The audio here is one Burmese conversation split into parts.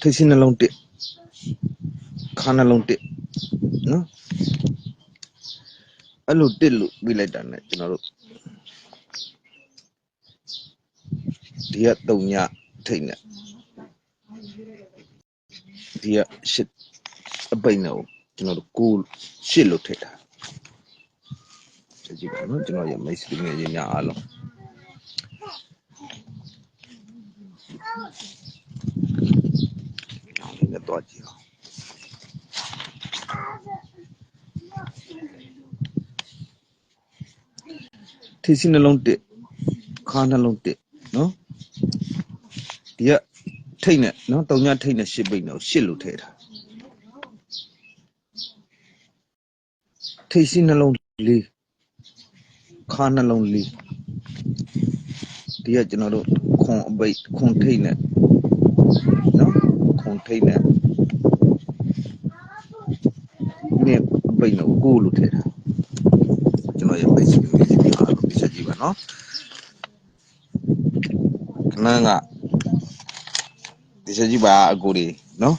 ထိတ်စီနှလုံးတစ်ခါနှလုံးတစ်နော်အဲ့လိုတစ်လို့ပြီးလိုက်တာ ਨੇ ကျွန်တော်တို့ဒီကတုံညထိတ်နဲ့ဒီကရှစ်အပိတ်နဲ့ကိုကျွန်တော်တို့ကိုရှစ်လို့ထိတ်တာကြည့်ပါနော်ကျွန်တော်ရမိတ်ဆွေငယ်ချင်းများအားလုံး အောင်လေးနဲ့တော့ကြည့်အောင်ထိစီနှလုံးတစ်ခါနှလုံးတစ်နော်ဒီကထိတ်နဲ့နော်တုံညထိတ်နဲ့ရှစ်ပိတ်နဲ့ကိုရှစ်လို့ထည့်တာထိစီနှလုံးလေးခါနှလုံးလေးဒီကကျွန်တော်တို့ခွန်အပိတ်ခွန်ထိတ်နဲ့နော်ခွန် ထိတ်နဲ့နေအပိတ်နဲ့ကိုကိုလို့ထည့်တာကျွန်တော်ရဲ့ basic လေးဒီအားလုံးသိချကြည့်ပါနော်ခဏကဒီချက်ကြည့်ပါအကိုတွေနော်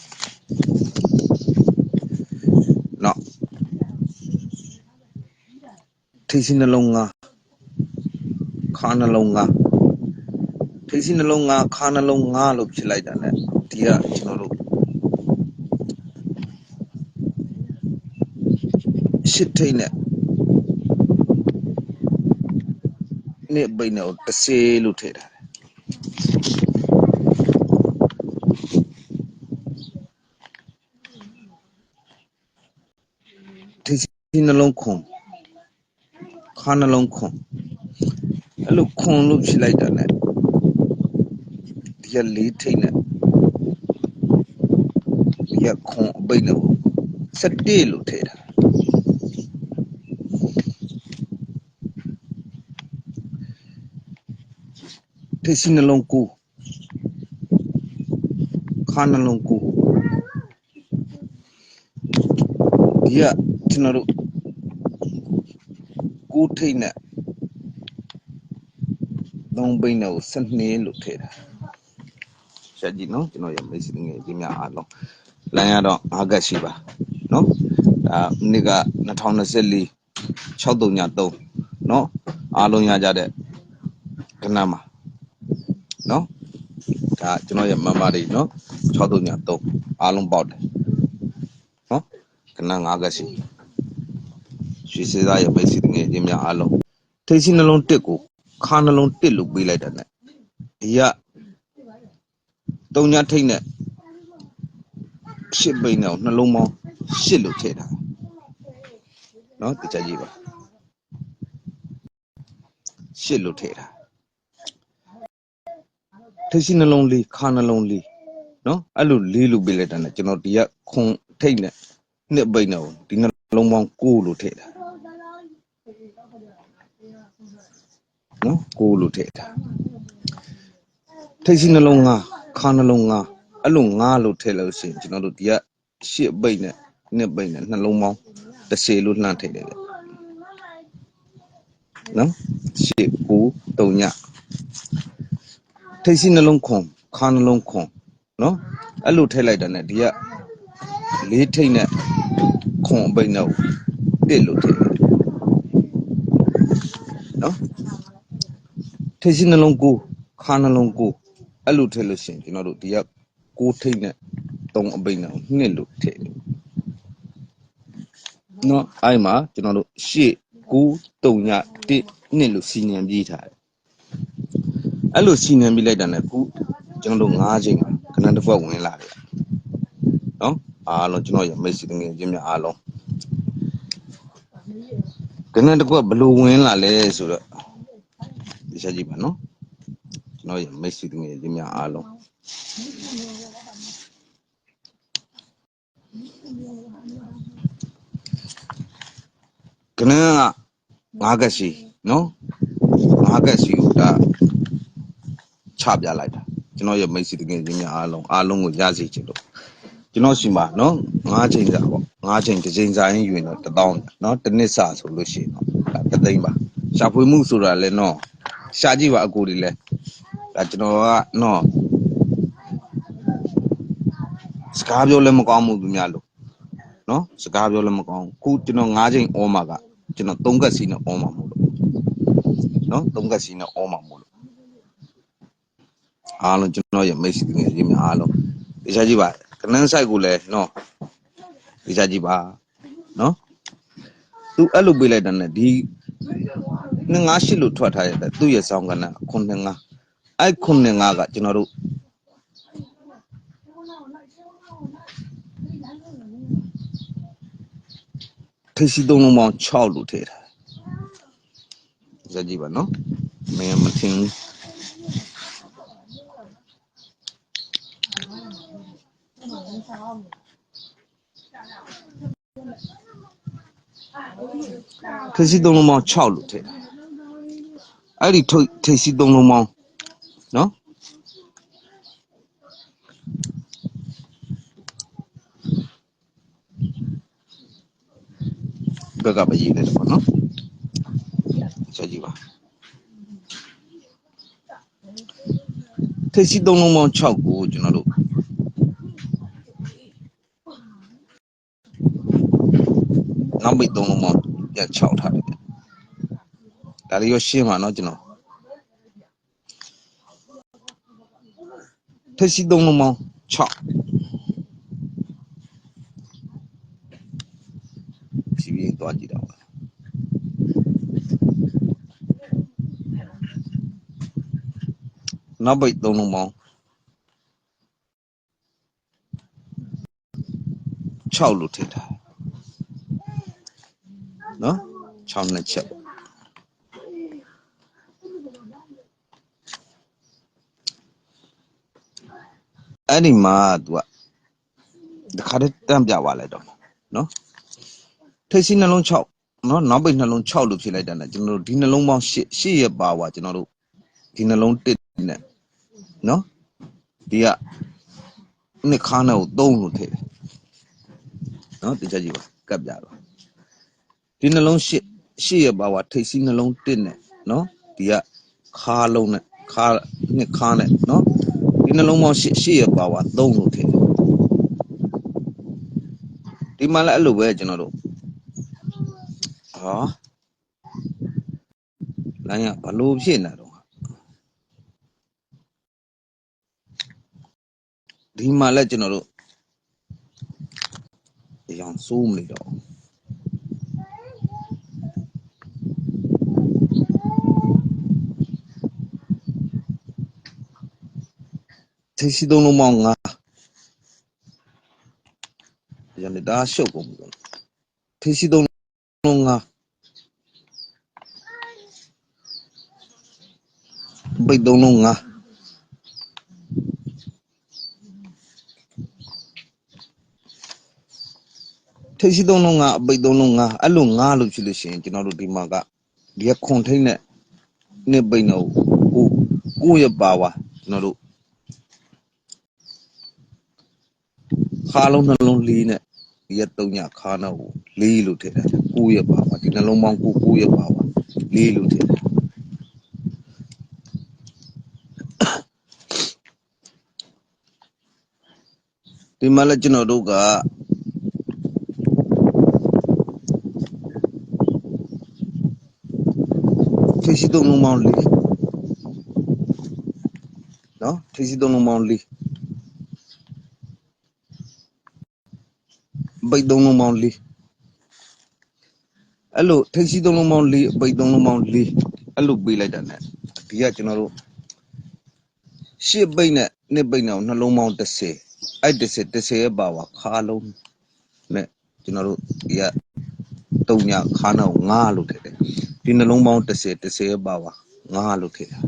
နော်ထိစီနှလုံးငါခါနှလုံးငါထိစီနှလုံးငါခါနှလုံးငါလို့ဖြစ်လိုက်တာ ਨੇ ဒီကကျွန်တော်တို့ရှစ်ထိတ်နဲ့နေ့ပိတ်နဲ့ကိုတစ်စေးလို့ထည့်ထားတယ်ထိစီနှလုံးခွန်ခါနှလုံးခွန်အဲ့လိုခွန်လို့ဖြစ်လိုက်တာ ਨੇ ဒီကလေးထိတ်နဲ့ ဒီကခွန်အပိတ်နဲ့ကိုစက်တေးလို့ထည့်ထားထိစီနှလုံးကိုခါနှလုံးကိုဒီကကျွန်တော်တို့ကိုထိတ်နဲ့သုံးပိတ်နဲ့ကိုစနေလို့ထည့်တာရှာကြည့်နော်ကျွန်တော်ရမိတ်ဆွေငယ်ကြီးများအားလုံး လမ်းရတော့၅ကတ်ရှိပါနော်ဒါမိနစ်က2024 6393နော်အားလုံးရကြတဲ့ခဏမှာနော်ဒါကျွန်တော်ရဲ့မမတွေနော်6393အားလုံးပေါက်တယ်နော်ခဏ၅ကတ်ရှိရွှေစည်းသားရဲ့မိတ်ဆွေငယ်ကြီးများအားလုံးထိတ်စီနှလုံးတစ်ကိုခါနှလုံးတစ်လို့ပေးလိုက်တာ ਨੇ ဒီကတုံညာထိတ်နဲ့ ရှစ်ပိန်နဲ့နှလုံးပေါင်းရှစ်လို့ထည့်ထားနော်တခြားကြည့်ပါရှစ်လို့ထည့်ထားထိတ်စီနှလုံးလေးခါနှလုံးလေးနော်အဲ့လိုလေးလို့ပေးလိုက်တာ ਨੇ ကျွန်တော်ဒီကခွန်ထိတ်နဲ့နှစ်ပိန်နဲ့ကိုဒီနှလုံးပေါင်းကိုလို့ထည့်ထားနော်ကိုလို့ထည့်ထားထိတ်စီနှလုံးငါခါနှလုံးငါ အဲ့လိုငါလို့ထည့်လို့ရှိရင်ကျွန်တော်တို့ဒီကရှစ်ပိတ်နဲ့နှစ်ပိတ်နဲ့နှလုံးပေါင်းတစ်စေလို့လှမ်းထည့်တယ်လေနော်ရှစ်ကိုတုံညထိတ်စီနှလုံးခွန်ခါနှလုံးခွန်နော်အဲ့လိုထည့်လိုက်တာ ਨੇ ဒီကလေးထိတ်နဲ့ခွန်အပိတ်နဲ့တစ်လို့ထည့်တယ်နော်ထိတ်စီနှလုံးကိုခါနှလုံးကိုအဲ့လိုထည့်လို့ရှိရင်ကျွန်တော်တို့ဒီက ကိုထိတ်နဲ့သုံးအပိတ်နဲ့နှစ်လို့ထည့်တယ်နော်အဲ့မှာကျွန်တော်တို့ရှေ့ကိုတုံညတစ်နှစ်လို့စီနံပြီးထားတယ်အဲ့လိုစီနံပြီးလိုက်တာ ਨੇ ခုကျွန်တော်တို့၅ချိန်မှာခဏတစ်ခွက်ဝင်လာတယ်နော်အားလုံးကျွန်တော်ရမိတ်ဆွေငယ်ချင်းများအားလုံးခဏတစ်ခွက်ဘယ်လိုဝင်လာလဲဆိုတော့ဒီချက်ကြည့်ပါနော်ကျွန်တော်ရမိတ်ဆွေငယ်ချင်းများအားလုံး ခဏကငါးကက်စီနော်ငါးကက်စီကိုဒါချပြလိုက်တာကျွန်တော်ရမိတ်ဆွေငယ်ချင်းများအားလုံးအားလုံးကိုရစေချင်လို့ကျွန်တော်ရှိမှာနော်ငါးချိန်စာပေါ့ငါးချိန်တစ်ချိန်စာရင်းယူရင်တော့တစ်တောင်းနော်တစ်နှစ်စာဆိုလို့ရှိရင်တော့ဒါတစ်သိန်းပါရှာဖွေမှုဆိုတာလည်းနော်ရှာကြည့်ပါအကိုတွေလည်းဒါကျွန်တော်ကနော် စကားပြောလည်းမကောင်းဘူးသူများလို့နော်စကားပြောလည်းမကောင်းဘူးခုကျွန်တော်၅ချိန်အောမှာကကျွန်တော်၃ကက်စီနဲ့အောမှာမို့လို့နော်၃ကက်စီနဲ့အောမှာမို့လို့အားလုံးကျွန်တော်ရဲ့မိတ်ဆွေငယ်ချင်းများအားလုံးဒီစားကြည့်ပါကနန်းဆိုင်ကိုလည်းနော်ဒီစားကြည့်ပါနော်သူအဲ့လိုပေးလိုက်တဲ့နဲ့ဒီနှစ်ငါးရှစ်လို့ထွက်ထားရတဲ့သူ့ရဲ့ဆောင်းကနန်းခုနှစ်ငါးအဲ့ခုနှစ်ငါးကကျွန်တော်တို့ ထိပ်စီသုံးလုံးပေါင်း6လို့ထည့်ထားဇက်ကြည့်ပါနော်မင်းမထင်ဘူးထိပ်စီသုံးလုံးပေါင်း6လို့ထည့်ထားအဲ့ဒီထိပ်ထိပ်စီသုံးလုံးပေါင်းနော် ဘက်ကပဲရေးတယ်ပေါ့နော်ဇက်ကြည့်ပါထိပ်စီသုံးလုံးပေါင်း6ကိုကျွန်တော်တို့နောက်ပိတ်သုံးလုံးပေါင်းပြန်6ထားတယ်ဒါလေးရောရှင်းပါနော်ကျွန်တော်ထိပ်စီသုံးလုံးပေါင်း6ဖြည်းဖြည်း သွားကြည့်တော့ပါနောက်ပိတ်သုံးလုံးပေါင်း6လို့ထည့်ထားနော်6နှစ်ချက်ပေါ့အဲ့ဒီမှာ तू ကတခါတည်းတန့်ပြသွားလိုက်တော့နော် ထိပ်စီနှလုံး6နော်နောက်ပိတ်နှလုံး6လို့ဖြစ်လိုက်တာနဲ့ကျွန်တော်တို့ဒီနှလုံးပေါင်း8 8ရဲ့ပါဝါကျွန်တော်တို့ဒီနှလုံး1နဲ့နော်ဒီကနှစ်ခါနဲ့ကို3လို့ထည့်တယ်နော်တချက်ကြည့်ပါကပ်ပြတော့ဒီနှလုံး8 8ရဲ့ပါဝါထိပ်စီနှလုံး1နဲ့နော်ဒီကခါလုံးနဲ့ခါနှစ်ခါနဲ့နော်ဒီနှလုံးပေါင်း8 8ရဲ့ပါဝါ3လို့ထည့်တယ်ဒီမှာလည်းအဲ့လိုပဲကျွန်တော်တို့ ဟာလိုင်းကဘလို့ဖြစ်နေတော့ဒီမှာလည်းကျွန်တော်တို့အရောင်စိုးမနေတော့ထိပ်စီသုံးလုံးပေါင်း9ရန်ဒါရှုပ်ကုန်ပြီထိပ်စီသုံးလုံး9 ပိတ်သုံးလုံး9ထိပ်စီသုံးလုံး9အပိတ်သုံးလုံး9အဲ့လို9လို့ဖြစ်လို့ရှိရင်ကျွန်တော်တို့ဒီမှာကဒီကခွန်ထိတ်နဲ့နှစ်ပိတ်တော့ကိုကိုရပါဝါကျွန်တော်တို့ခါလုံးနှလုံးလေးနဲ့ဒီရ3ညခါနောက်ကို4လို့ထည့်တယ်9ရပါဝါဒီနှလုံးပေါင်း9 9ရပါဝါ4လို့ထည့်တ ဒီမှာလည်းကျွန်တော်တို့ကထိပ်စီသုံးလုံးပေါင်း4နော်ထိပ်စီသုံးလုံးပေါင်း4ပိတ်သုံးလုံးပေါင်း4အဲ့လိုထိပ်စီသုံးလုံးပေါင်း4ပိတ်သုံးလုံးပေါင်း4အဲ့လိုပေးလိုက်တာ ਨੇ ဒီကကျွန်တော်တို့ရှစ်ပိတ်နဲ့နှစ်ပိတ်နဲ့နှလုံးပေါင်း30 အဲ့30 30ရဲ့ပါဝါခါလုံးနဲ့ကျွန်တော်တို့ဒီကတုံညာခါနောက်9လို့ထည့်တယ်ဒီနှလုံးပေါင်း30 30ရဲ့ပါဝါ9လို့ထည့်တယ်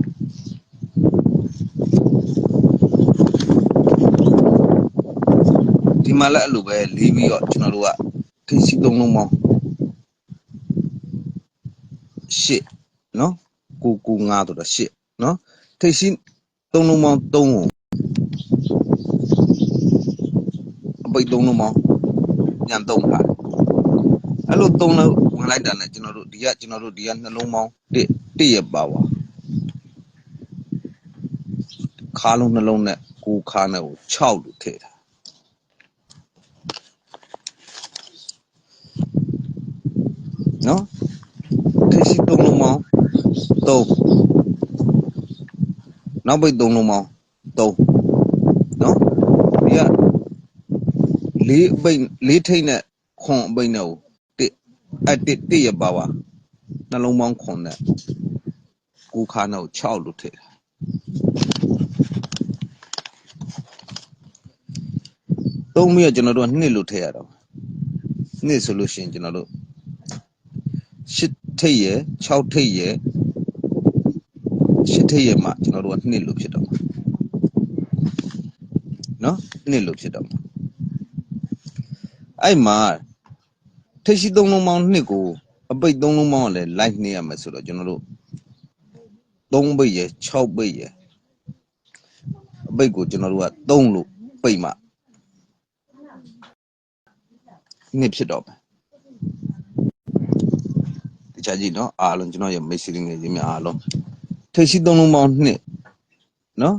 ဒီမှာလည်းအဲ့လိုပဲလေးပြီးတော့ကျွန်တော်တို့ကထိပ်စီသုံးလုံးပေါင်းရှစ်နော်ကိုကို9ဆိုတော့ရှစ်နော်ထိပ်စီသုံးလုံးပေါင်း3ကို အဲ့သုံးလုံးပေါင်းပြန်သုံးထားတယ်အဲ့လိုသုံးလုံးဝင်လိုက်တာနဲ့ကျွန်တော်တို့ဒီကကျွန်တော်တို့ဒီကနှလုံးပေါင်းတစ်တစ်ရပါပါခါလုံးနှလုံးနဲ့ကိုခါနဲ့ကို6လို့ထည့်တာနော်တိရှိသုံးလုံးပေါင်း3နောက်ပိတ်သုံးလုံးပေါင်း3 လေးအပိတ်လေးထိတ်နဲ့ခွန်အပိတ်နဲ့ကိုတစ်အတစ်တစ်ရပါပါနှလုံးပေါင်းခွန်နဲ့ကိုခါနဲ့ကို6လို့ထည့်သုံးပြီးတော့ကျွန်တော်တို့ကနှစ်လို့ထည့်ရတော့နှစ်ဆိုလို့ရှိရင်ကျွန်တော်တို့8ထိတ်ရယ်6ထိတ်ရယ်8ထိတ်ရယ်မှကျွန်တော်တို့ကနှစ်လို့ဖြစ်တော့မှာနော်နှစ်လို့ဖြစ်တော့မှာ အဲ့မှာထိတ်ရှိသုံးလုံးပေါင်းနှစ်ကိုအပိတ်သုံးလုံးပေါင်းကလည်း live နေရမယ်ဆိုတော့ကျွန်တော်တို့3ပိတ်ရယ်6ပိတ်ရယ်အပိတ်ကိုကျွန်တော်တို့က3လို့ပိတ်မှနှစ်ဖြစ်တော့မယ်တခြားကြည့်နော်အားလုံးကျွန်တော်ရဲ့မိတ်ဆွေငယ်ချင်းများအားလုံးထိတ်ရှိသုံးလုံးပေါင်းနှစ်နော်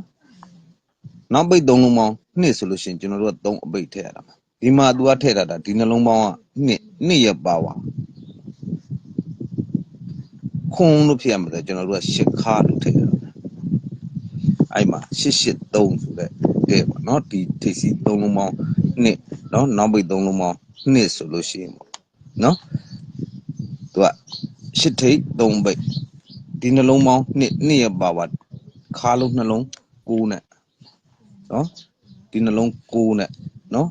နောက်ပိတ်သုံးလုံးပေါင်းနှစ်ဆိုလို့ရှိရင်ကျွန်တော်တို့က3အပိတ်ထည့်ရတာမှာ ဒီမှာ तू ကထည့်ထားတာဒီနှလုံးပေါင်းကနှစ်နှစ်ရဲ့ပါဝါခွန်လို့ဖြစ်ရမှာလေကျွန်တော်တို့ကရှစ်ခါလို့ထည့်ထားတာအဲ့မှာ683ဆိုတဲ့ကဲပေါ့နော်ဒီထိပ်စီ3လုံးပေါင်းနှစ်နော်နောက်ပိတ်3လုံးပေါင်းနှစ်ဆိုလို့ရှိရင်ပေါ့နော်သူက6ထိပ်3ပိတ်ဒီနှလုံးပေါင်းနှစ်နှစ်ရပါပါခါလုံးနှလုံး6နဲ့နော်ဒီနှလုံး6နဲ့နော်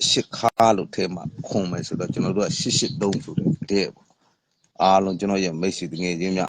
西卡路特嘛လို့就那မှာ东主的မယ်ဆိုတော့ကျွ